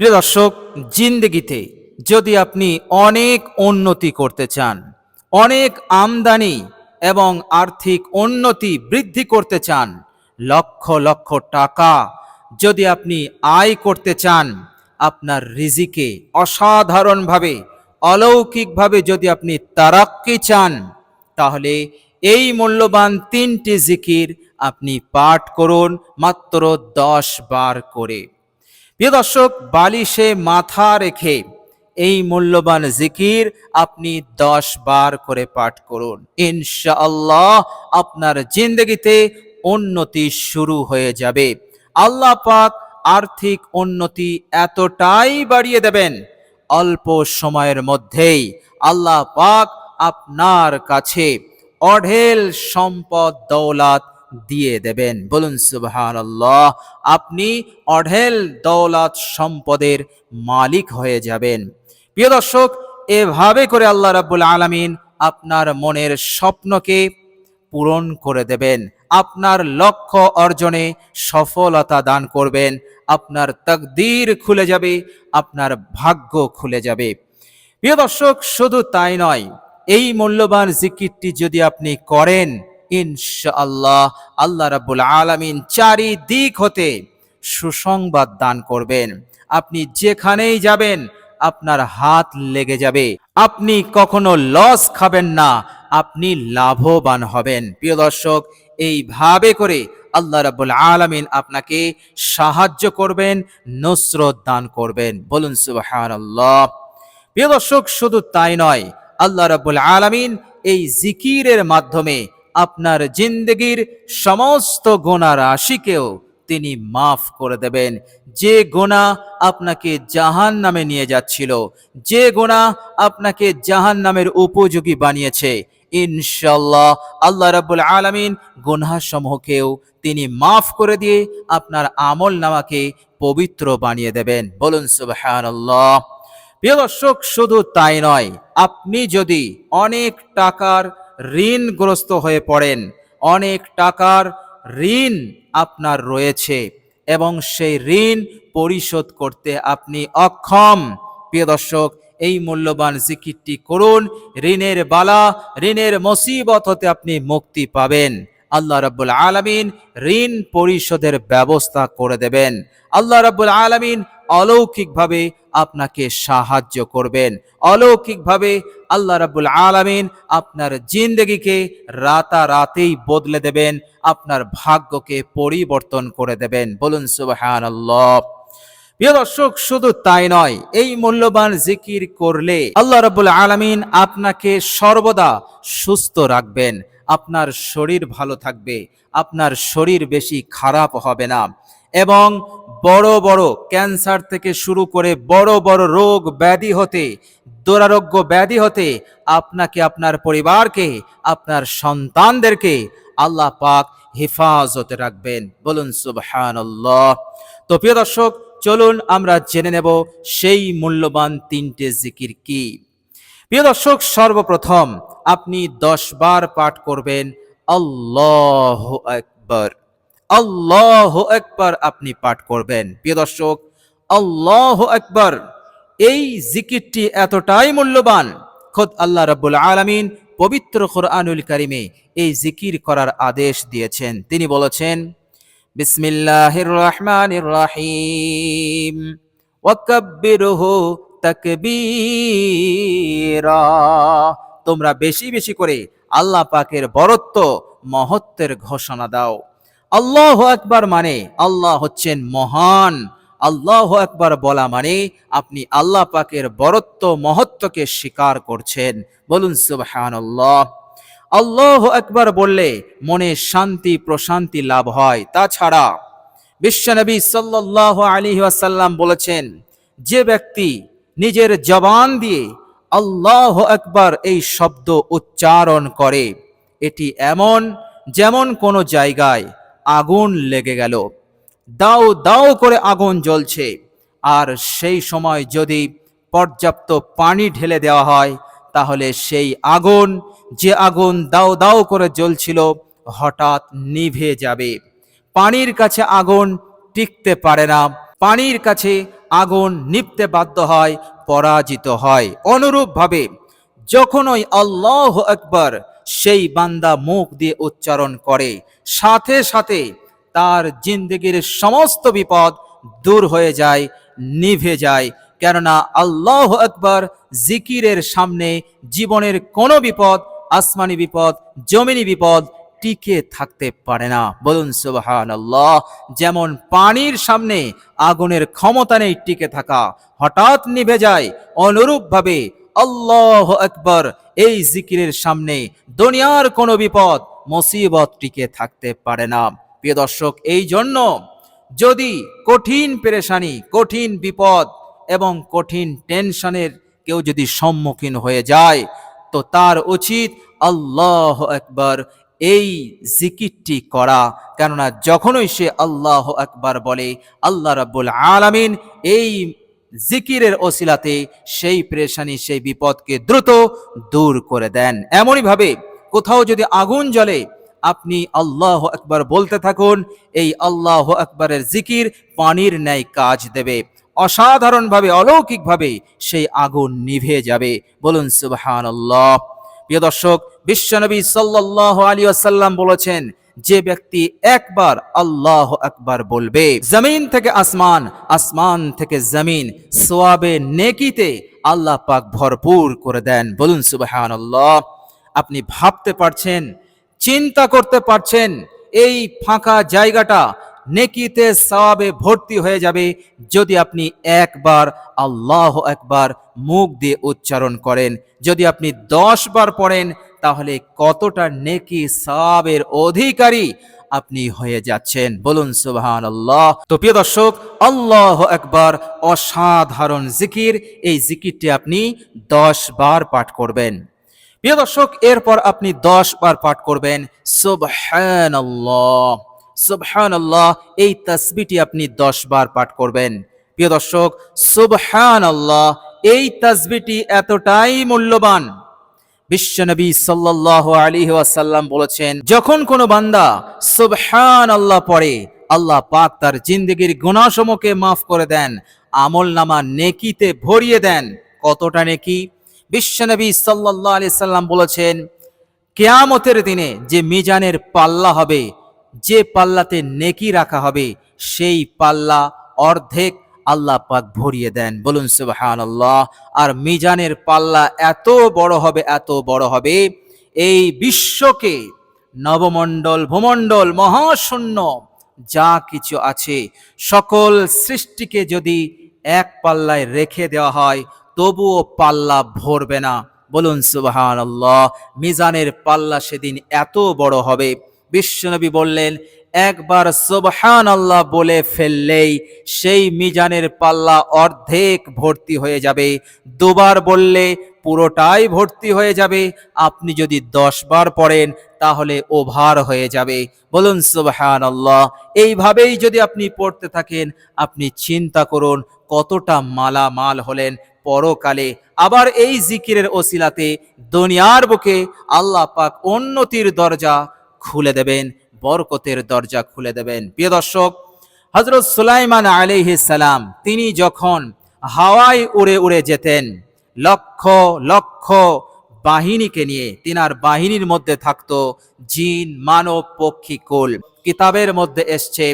প্রিয় দর্শক, জিন্দগিতে যদি আপনি অনেক উন্নতি করতে চান, অনেক আমদানি এবং আর্থিক উন্নতি বৃদ্ধি করতে চান, লক্ষ লক্ষ টাকা যদি আপনি আয় করতে চান, আপনার রিজিকে অসাধারণভাবে, অলৌকিকভাবে যদি আপনি তারাক্কি চান, তাহলে এই মূল্যবান তিনটি জিকির আপনি পাঠ করুন মাত্র দশ বার করে। প্রিয় দর্শক, বালিশে মাথা রেখে এই মূল্যবান জিকির আপনি দশ বার করে পাঠ করুন। ইনশাআল্লাহ আপনার জিন্দগিতে উন্নতি শুরু হয়ে যাবে। আল্লাহ পাক আর্থিক উন্নতি এতটাই বাড়িয়ে দেবেন, অল্প সময়ের মধ্যেই আল্লাহ পাক আপনার কাছে অঢেল সম্পদ দৌলাত দিয়ে দেবেন। বলুন সুবহান আপনি অঢেল দৌলত সম্পদের মালিক হয়ে যাবেন। প্রিয় দর্শক, এভাবে করে আল্লাহ রাব্বুল আলামিন আপনার মনের স্বপ্নকে পূরণ করে দেবেন। আপনার লক্ষ্য অর্জনে সফলতা দান করবেন। আপনার তকদির খুলে যাবে, আপনার ভাগ্য খুলে যাবে। প্রিয় দর্শক, শুধু তাই নয়, এই মূল্যবান জিকিরটি যদি আপনি করেন ইনশাআল্লাহ আল্লাহ রাব্বুল আলামিন চারিদিক হতে সুসংবাদ দান করবেন। আপনি যেখানেই যাবেন, আপনার হাত লেগে যাবে। আপনি কখনো লস খাবেন না, আপনি লাভবান হবেন। প্রিয় দর্শক, এইভাবে করে আল্লাহ রাব্বুল আলামিন আপনাকে সাহায্য করবেন, নসরত দান করবেন। বলুন সুবহানাল্লাহ। প্রিয় দর্শক, শুধু তাই নয়, আল্লাহ রাব্বুল আলামিন এই জিকিরের মাধ্যমে আপনার জিন্দগির সমস্ত গোনা রাশিকেও তিনি মাফ করে দেবেন। যে গোনা আপনাকে জাহান নামে নিয়ে যাচ্ছিল, যে গোনা আপনাকে জাহান নামের উপযোগী বানিয়েছে ইনশাল্লাহ আল্লাহ রাব্বুল আলামিন গুনহাসমূহকেও তিনি মাফ করে দিয়ে আপনার আমল নামাকে পবিত্র বানিয়ে দেবেন। বলুন সুবহানাল্লাহ। প্রিয় দর্শক, শুধু তাই নয়, আপনি যদি অনেক টাকার ঋণগ্রস্ত হয়ে পড়েন। অনেক টাকার ঋণ আপনার রয়েছে এবং সেই ঋণ পরিশোধ করতে আপনি অক্ষম। প্রিয় দর্শক, এই মূল্যবান জিকিরটি করুন। ঋণের বালা, ঋণের মুসিবত হতে আপনি মুক্তি পাবেন। আল্লাহ রাব্বুল আলামিন ঋণ পরিশোধের ব্যবস্থা করে দেবেন। আল্লাহ রাব্বুল আলামিন অলৌকিকভাবে আপনাকে সাহায্য করবেন। অলৌকিকভাবে আল্লাহ রাব্বুল আলামিন আপনার জিন্দগিকে রাতারাতেই বদলে দেবেন, আপনার ভাগ্যকে পরিবর্তন করে দেবেন। বলুন সুবহানাল্লাহ। প্রিয় দর্শক, শুধু তাই নয়, এই মূল্যবান জিকির করলে আল্লাহ রাব্বুল আলামিন আপনাকে সর্বদা সুস্থ রাখবেন, আপনার শরীর ভালো থাকবে, আপনার শরীর বেশি খারাপ হবে না। এবং বড় বড় ক্যান্সার থেকে শুরু করে বড় বড় রোগ ব্যাধি হতে, দুরারোগ্য ব্যাধি হতে আপনাকে আপনার পরিবারকে, আপনার সন্তানদেরকে আল্লাহ পাক হেফাজতে রাখবেন। বলুন সুবহানাল্লাহ। তো প্রিয় দর্শক, চলুন আমরা জেনে নেব সেই মূল্যবান তিনটে জিকির কি। প্রিয় দর্শক, সর্বপ্রথম আপনি দশ বার পাঠ করবেন, আল্লাহ একবার আল্লাহ একবার আপনি পাঠ করবেন। প্রিয় দর্শক, আল্লাহ একবার এই জিকিরটি এতটাই মূল্যবান। খোদ আল্লাহ রাব্বুল আলামিন পবিত্র কোরআনুল কারিমে এই জিকির করার আদেশ দিয়েছেন। তিনি বলেছেন, বিসমিল্লাহির রহমানির রহিম, ওয়াকাব্বিরহু তাকবীরা। তোমরা বেশি বেশি করে আল্লাহ পাকের বরত্ব, মহত্বের ঘোষণা দাও। আল্লাহ একবার মানে আল্লাহ হচ্ছেন মহান। আল্লাহ একবার বলা মানে আপনি আল্লাহ পাকের বরত্ব, মহত্বকে স্বীকার করছেন। বলুন সুবহানাল্লাহ। আল্লাহ একবার বললে মনে শান্তি, প্রশান্তি লাভ হয়। তাছাড়া বিশ্বনবী সাল্লাহ আলী ওয়াসাল্লাম বলেছেন, যে ব্যক্তি নিজের জবান দিয়ে আল্লাহ একবার এই শব্দ উচ্চারণ করে, এটি এমন যেমন কোনো জায়গায় আগুন লেগে গেল। দাও দাও করে আগুন জ্বলছে। আর সেই সময় যদি পর্যাপ্ত পানি ঢেলে দেওয়া হয়, তাহলে সেই আগুন, যে আগুন দাও দাও করে জ্বলছিল, হঠাৎ নিভে যাবে। পানির কাছে আগুন টিকতে পারে না। পানির কাছে আগুন নিপতে বাধ্য হয়, পরাজিত হয়। অনুরূপভাবে যখন ওই আল্লাহ আকবর সেই বান্দা মুখ দিয়ে উচ্চারণ করে। সাথে সাথে তার জিন্দগির সমস্ত বিপদ দূর হয়ে যায়, নিভে যায়। কেননা আল্লাহ আকবর জিকিরের সামনে জীবনের কোনো বিপদ, আসমানি বিপদ, জমিনি বিপদ টিকে থাকতে পারে না। বলুন সুবাহান আল্লাহ যেমন পানির সামনে আগুনের ক্ষমতা নেই টিকে থাকা, হঠাৎ নিভে যায়, অনুরূপভাবে আল্লাহ আকবর এই জিকিরের সামনে দুনিয়ার কোনো বিপদ, মুসিবত টিকে থাকতে পারে না। প্রিয় দর্শক, এই জন্য যদি কঠিন পেরেশানি, কঠিন বিপদ এবং কঠিন টেনশনের কেউ যদি সম্মুখীন হয়ে যায়, তো তার উচিত আল্লাহ একবার এই জিকিরটি করা। কেননা যখনই সে আল্লাহ একবার বলে, আল্লাহ রাব্বুল আলামিন এই জিকিরের ওসিলাতে সেই প্রেশানি, সেই বিপদকে দ্রুত দূর করে দেন। এমনইভাবে কোথাও যদি আগুন জ্বলে, আপনি আল্লাহ আকবার বলতে থাকুন, এই আল্লাহ আকবরের জিকির পানির ন্যায় কাজ দেবে। অসাধারণভাবে, অলৌকিকভাবে সেই আগুন নিভে যাবে। বলুন সুবহান আল্লাহ প্রিয় দর্শক, বিশ্বনবী সাল্লাহ আলী আসাল্লাম বলেছেন যে ব্যক্তি একবার আল্লাহ আকবার বলবে, জমিন থেকে আসমান আসমান থেকে জমিন, সোয়াবে নেকিতে আল্লাহ পাক ভরপুর করে দেন। বলুন সুবহান আল্লাহ আপনি ভাবতে পারছেন, চিন্তা করতে পারছেন, এই ফাঁকা জায়গাটা নেকিতে সওয়াবে ভর্তি হয়ে যাবে যদি আপনি একবার আল্লাহ একবার মুখ দিয়ে উচ্চারণ করেন, যদি আপনি দশ বার পড়েন তাহলে কতটা নেকি সওয়াবের অধিকারী আপনি হয়ে যাচ্ছেন? বলুন সুবহান আল্লাহ তো প্রিয় দর্শক, আল্লাহ একবার অসাধারণ জিকির। এই জিকিরটি আপনি দশ বার পাঠ করবেন। প্রিয় দর্শক, এরপর আপনি দশ বার পাঠ করবেন সুবহান আল্লাহ সুবহান আল্লাহ এই তসবিটি আপনি দশ বার পাঠ করবেন। প্রিয় দর্শক সুবহান আল্লাহ এই তসবিটি এতটাই মূল্যবান বিশ্বনবী সাল্লাহ আলী ওয়াসাল্লাম বলেছেন, যখন কোনো বান্দা সুবহান আল্লাহ পড়ে, আল্লাহ পাক তার জিন্দগির গুণাসমূহকে মাফ করে দেন আমল নামা নেকিতে ভরিয়ে দেন। কতটা নেকি? বিশ্বনবী সাল্লাহ আলি সাল্লাম বলেছেন, কেয়ামতের দিনে যে মিজানের পাল্লা হবে, যে পাল্লাতে নেকি রাখা হবে, সেই পাল্লা অর্ধেক আল্লাহ পাক ভরিয়ে দেন। বলুন সুবহান আল্লাহ আর মিজানের পাল্লা এত বড় হবে, এত বড় হবে, এই বিশ্বকে নবমণ্ডল, ভূমণ্ডল, মহাশূন্য যা কিছু আছে, সকল সৃষ্টিকে যদি এক পাল্লায় রেখে দেওয়া হয়, তবুও পাল্লা ভরবে না। বলুন সুবহান আল্লাহ মিজানের পাল্লা সেদিন এত বড় হবে। বিশ্বনবী বললেন একবার সুবহান আল্লাহ বলে ফেললেই সেই মিজানের পাল্লা অর্ধেক ভর্তি হয়ে যাবে। দুবার বললে পুরোটাই ভর্তি হয়ে যাবে। আপনি যদি দশ বার পড়েন, তাহলে ওভার হয়ে যাবে। বলুন সুবহান আল্লাহ এইভাবেই যদি আপনি পড়তে থাকেন, আপনি চিন্তা করুন কতটা মালামাল হলেন পরকালে। আবার এই জিকিরের ওসিলাতে দুনিয়ার বুকে আল্লাহ পাক উন্নতির দরজা খুলে দেবেন। বরকতের দরজা খুলে দেবেন। প্রিয় দর্শক হজরত সুলাইমান সালাম, তিনি যখন হাওয়ায় উড়ে উড়ে যেতেন, লক্ষ লক্ষ বাহিনীকে নিয়ে, তিনার বাহিনীর মধ্যে থাকতো জিন, মানব, পক্ষী, কুল। কিতাবের মধ্যে এসছে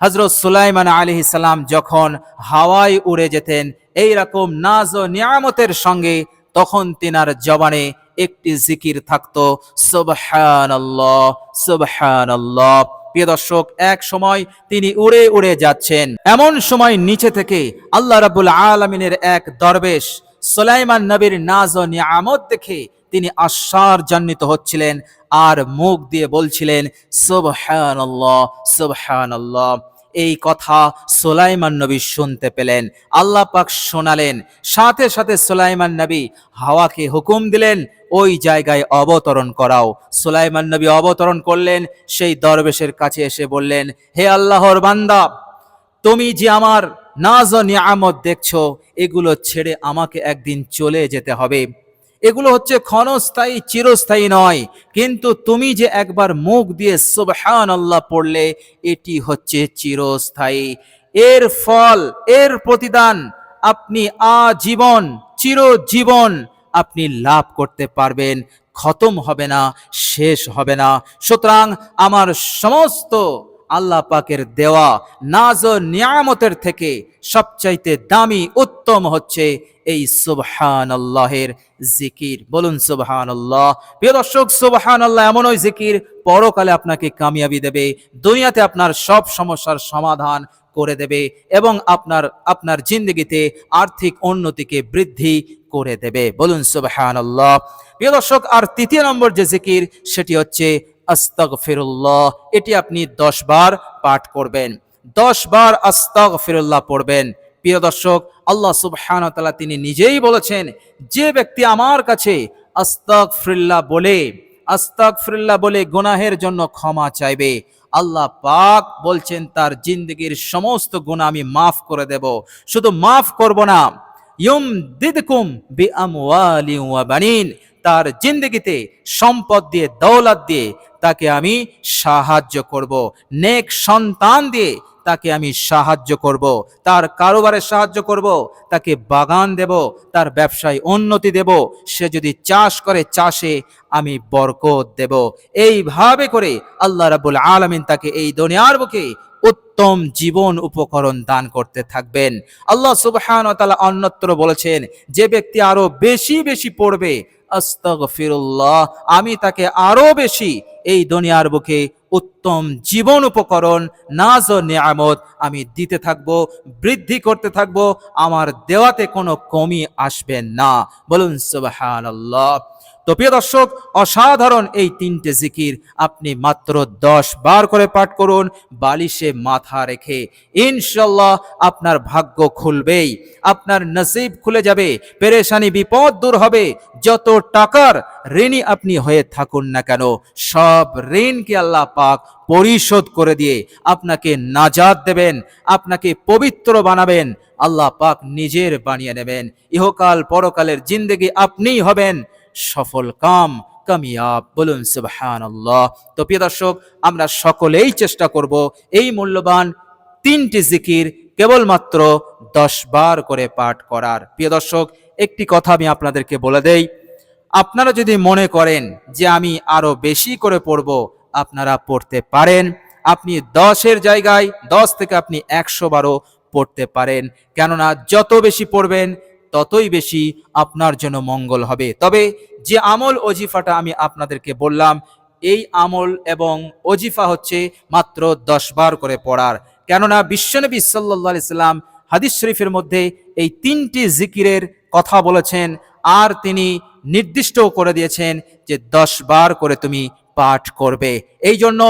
হজরত সুলাইমান আলী সালাম যখন হাওয়ায় উড়ে যেতেন এই রকম নাজ ও নিয়ামতের সঙ্গে, তখন তিনার জবানে একটি জিকির থাকতো সুবহান আল্লাহ সুবহান আল্লাহ প্রিয় দর্শক, এক সময় তিনি উড়ে উড়ে যাচ্ছেন। এমন সময় নিচে থেকে আল্লাহ রাবুল আলমিনের এক দরবেশ সোলাইমান নবীর নাজ ও নিয়ামত দেখে তিনি আশ্বার জান্বিত হচ্ছিলেন আর মুখ দিয়ে বলছিলেন সুবহান আল্লাহ সুবহান আল্লাহ এই কথা সোলাইমান নবী শুনতে পেলেন। আল্লাহ পাক শোনালেন। সাথে সাথে সোলাইমান নবী হাওয়াকে হুকুম দিলেন, ওই জায়গায় অবতরণ করাও। সোলাইমান নবী অবতরণ করলেন, সেই দরবেশের কাছে এসে বললেন, হে আল্লাহর বান্দা, তুমি যে আমার নাজ নিয়ামত দেখছ, এগুলো ছেড়ে আমাকে একদিন চলে যেতে হবে। এগুলো হচ্ছে ক্ষণস্থায়ী, চিরস্থায়ী নয়। কিন্তু তুমি যে একবার মুখ দিয়ে সুবহান আল্লাহ পড়লে, এটি হচ্ছে চিরস্থায়ী। এর ফল, এর প্রতিদান আপনি আজীবন, চিরজীবন আপনি লাভ করতে পারবেন। খতম হবে না, শেষ হবে না। সুতরাং আমার সমস্ত আল্লাহ পাকের দেওয়া নাজ ও নিয়ামতের থেকে সবচাইতে দামি উত্তম হচ্ছে এই সুবহান আল্লাহের জিকির। বলুন সুবহান আল্লাহ প্রিয় দর্শক সুবহান আল্লাহ এমন ওই জিকির পরকালে আপনাকে কামিয়াবি দেবে, দুনিয়াতে আপনার সব সমস্যার সমাধান করে দেবে এবং আপনার আপনার জিন্দগিতে আর্থিক উন্নতিকে বৃদ্ধি করে দেবে। বলুন সুবহান আল্লাহ প্রিয় দর্শক, আর তৃতীয় নম্বর যে জিকির, সেটি হচ্ছে আস্তাগফিরুল্লাহ, এটি আপনি দশ বার পাঠ করবেন। দশ বার আস্তাগফিরুল্লাহ পড়বেন। প্রিয় দর্শক, আল্লাহ সুবহানাহু ওয়া তিনি নিজেই বলেছেন, যে ব্যক্তি আমার কাছে আস্তাগফিরুল্লাহ বলে আস্তাগফিরুল্লাহ বলে গুনাহের জন্য ক্ষমা চাইবে, আল্লাহ পাক বলছেন, তার জিন্দগির সমস্ত গুনাহ আমি মাফ করে দেব। শুধু মাফ করব না ইউম দিদকুম বি আমওয়ালি ওয়া বানিন তার জিন্দগিতে সম্পদ দিয়ে, দৌলত দিয়ে তাকে আমি সাহায্য করব। নেক সন্তান দিয়ে তাকে আমি সাহায্য করব। তার কারোবারে সাহায্য করব, তাকে বাগান দেব, তার ব্যবসায় উন্নতি দেব, সে যদি চাষ করে চাষে আমি বরকত দেব। এইভাবে করে আল্লাহ রাবুল আলমিন তাকে এই দুনিয়ার বুকে উত্তম জীবন উপকরণ দান করতে থাকবেন। আল্লাহ সুবহান তাআলা অন্যত্র বলেছেন, যে ব্যক্তি আরও বেশি বেশি পড়বে আস্তাগফিরুল্লাহ, আমি তাকে আরও বেশি এই দুনিয়ার বুকে উত্তম জীবন উপকরণ, নাজ ও নিয়ামত আমি দিতে থাকব, বৃদ্ধি করতে থাকব, আমার দেওয়াতে কোনো কমি আসবে না। বলুন সুবহানাল্লাহ। তো প্রিয় দর্শক, অসাধারণ এই তিনটে জিকির। আপনি মাত্র দশ বার করে পাঠ করুন, বালিশে মাথা রেখে। ইনশাল্লাহ আপনার ভাগ্য খুলবেই, আপনার নসিব খুলে যাবে, পেরেশানি, বিপদ দূর হবে। যত টাকার ঋণী আপনি হয়ে থাকুন না কেন, সব ঋণকে আল্লাহ পাক পরিশোধ করে দিয়ে আপনাকে নাজাদ দেবেন, আপনাকে পবিত্র বানাবেন, আল্লাহ পাক নিজের বানিয়ে নেবেন। ইহকাল পরকালের জিন্দেগি আপনিই হবেন সফল কাম, কামিয়াব। বলুন সুবহান তো প্রিয় দর্শক, আমরা সকলেই চেষ্টা করব এই মূল্যবান তিনটি জিকির কেবলমাত্র দশ বার করে পাঠ করার। প্রিয় দর্শক, একটি কথা আমি আপনাদেরকে বলে দেই। আপনারা যদি মনে করেন যে আমি আরও বেশি করে পড়ব, আপনারা পড়তে পারেন। আপনি দশের জায়গায় দশ থেকে আপনি একশো বারও পড়তে পারেন। কেননা, যত বেশি পড়বেন ততই বেশি আপনার জন্য মঙ্গল হবে। তবে যে আমল অজিফাটা আমি আপনাদেরকে বললাম, এই আমল এবং অজিফা হচ্ছে মাত্র দশ বার করে পড়ার। কেননা বিশ্বনবী সাল্লাহ সাল্লাম হাদিস শরীফের মধ্যে এই তিনটি জিকিরের কথা বলেছেন, আর তিনি নির্দিষ্টও করে দিয়েছেন যে দশ বার করে তুমি পাঠ করবে। এই জন্য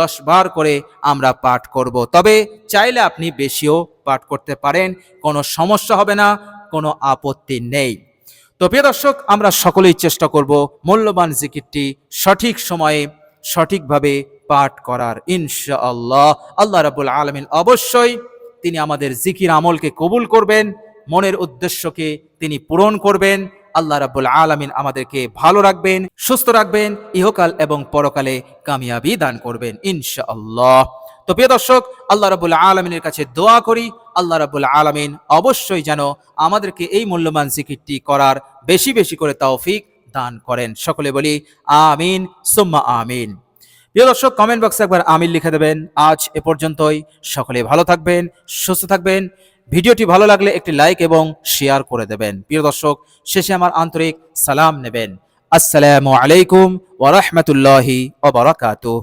দশ বার করে আমরা পাঠ করব। তবে চাইলে আপনি বেশিও পাঠ করতে পারেন, কোনো সমস্যা হবে না। কোনো আপত্তি নেই। তো প্রিয় দর্শক, আমরা সকলেই চেষ্টা করব মূল্যবান জিকিরটি সঠিক সময়ে সঠিকভাবে পাঠ করার, ইনশাআল্লাহ। আল্লাহ রাবুল আলমিন অবশ্যই তিনি আমাদের জিকির আমলকে কবুল করবেন, মনের উদ্দেশ্যকে তিনি পূরণ করবেন। আল্লাহ রাবুল আলমিন আমাদেরকে ভালো রাখবেন, সুস্থ রাখবেন, ইহকাল এবং পরকালে কামিয়াবি দান করবেন, ইনশাআল্লাহ। তো প্রিয় দর্শক, আল্লাহ রাবুল আলমিনের কাছে দোয়া করি আল্লাহ রাবুল আলমিন অবশ্যই যেন আমাদেরকে এই মূল্যবান জিকিরটি করার বেশি বেশি করে তৌফিক দান করেন। সকলে বলি, আমিন, সুম্মা আমিন। প্রিয় দর্শক কমেন্ট বক্সে একবার আমিন লিখে দেবেন। আজ এ পর্যন্তই। সকলে ভালো থাকবেন, সুস্থ থাকবেন। ভিডিওটি ভালো লাগলে একটি লাইক এবং শেয়ার করে দেবেন। প্রিয় দর্শক, শেষে আমার আন্তরিক সালাম নেবেন। আসসালামু আলাইকুম ওরহমতুল্লাহি ওবরাকাতুহ